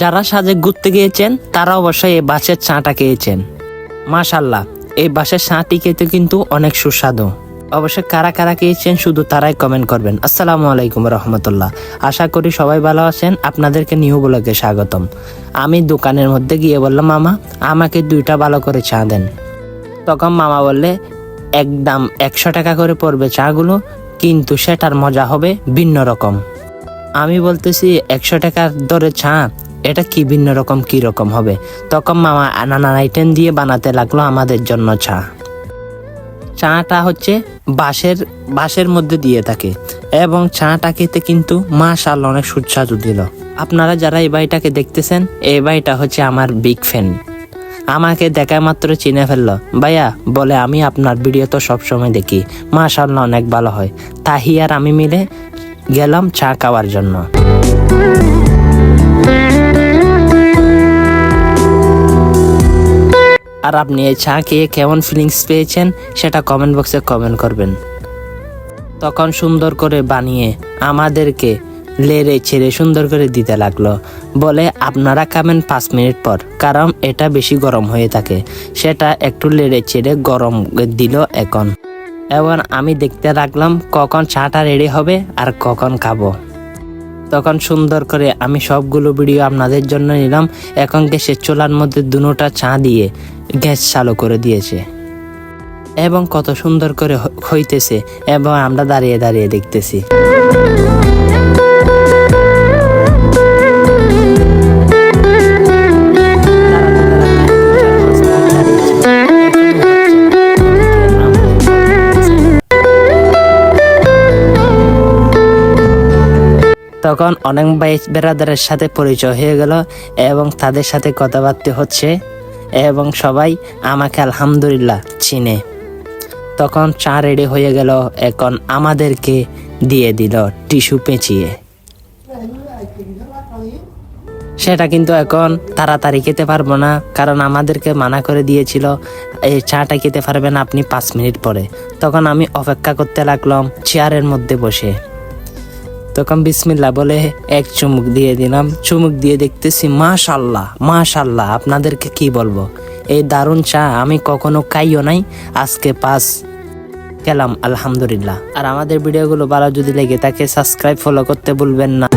যারা সাজে ঘুরতে গিয়েছেন তারা অবশ্যই এই বাসের চাটা খেয়েছেন। মাশাল্লাহ এই বাসের চাটি খেতে কিন্তু অনেক সুস্বাদু। অবশ্যই কারা কারা খেয়েছেন শুধু তারাই কমেন্ট করবেন। আসসালামু আলাইকুম রহমতুল্লাহ। আশা করি সবাই ভালো আছেন, আপনাদেরকে নিউ ব্লগে স্বাগতম। আমি দোকানের মধ্যে গিয়ে বললাম, মামা, আমাকে দুইটা ভালো করে চা দেন। তখন মামা বললে, একদম একশো টাকা করে পড়বে চাগুলো, কিন্তু সেটার মজা হবে ভিন্ন রকম। আমি বলতেছি, একশো টাকার দরে চা? এটা কি ভিন্ন রকম, কি রকম হবে? তখন মামা নানান আইটেম দিয়ে বানাতে লাগল আমাদের জন্য চা। চাটা হচ্ছে বাঁশের বাঁশের মধ্যে দিয়ে থাকে। এবং চাটা খেতে কিন্তু মাশাল অনেক সুস্বাদু দিল। আপনারা যারা এই বাড়িটাকে দেখতেছেন, এই বাড়িটা হচ্ছে আমার বিগ ফ্যান আমাকে দেখা মাত্র চিনে ফেলল। ভাইয়া, বলে আমি আপনার ভিডিও তো সবসময় দেখি। মাশাল্লাহ অনেক ভালো হয়। তাহি আর আমি মিলে গেলাম চা খাওয়ার জন্য। আর আপনি এই চা খেয়ে কেমন ফিলিংস পেয়েছেন সেটা কমেন্ট বক্সে কমেন্ট করবেন। তখন সুন্দর করে বানিয়ে আমাদেরকে লেড়ে ছেড়ে সুন্দর করে দিতে লাগল। বলে আপনারা খাবেন পাঁচ মিনিট পর, কারণ এটা বেশি গরম হয়ে থাকে। সেটা একটু লেড়ে ছেড়ে গরম দিল এখন। এবং আমি দেখতে লাগলাম কখন চাটা রেডি হবে আর কখন খাব। তখন সুন্দর করে আমি সবগুলো ভিডিও আপনাদের জন্য নিলাম। এখন গ্যাসের চোলার মধ্যে দুটা চা দিয়ে গ্যাস চালু করে দিয়েছে। এবং কত সুন্দর করে হইতেছে। এবং আমরা দাঁড়িয়ে দাঁড়িয়ে দেখতেছি। তখন অনেক ভাই বেড়াদারের সাথে পরিচয় হয়ে গেল এবং তাদের সাথে কথাবার্তা হচ্ছে এবং সবাই আমাকে আলহামদুলিল্লাহ চিনে। তখন চা রেডি হয়ে গেল, এখন আমাদেরকে দিয়ে দিল টিস্যু পেঁচিয়ে। সেটা কিন্তু এখন তাড়াতাড়ি খেতে পারব না, কারণ আমাদেরকে মানা করে দিয়েছিল, এই চাটা খেতে পারবেন আপনি পাঁচ মিনিট পরে। তখন আমি অপেক্ষা করতে লাগলাম, চেয়ারের মধ্যে বসে। তখন বিসমিল্লা বলে, এক চুমুক দিয়ে দিলাম। চুমুক দিয়ে দেখতেছি, মাশাল্লাহ মাশাল্লাহ, আপনাদেরকে কি বলব? এই দারুণ চা আমি কখনো খাইও নাই। আজকে পাস গেলাম আলহামদুলিল্লাহ। আর আমাদের ভিডিওগুলো ভালো যদি লেগে থাকে, সাবস্ক্রাইব ফলো করতে ভুলবেন না।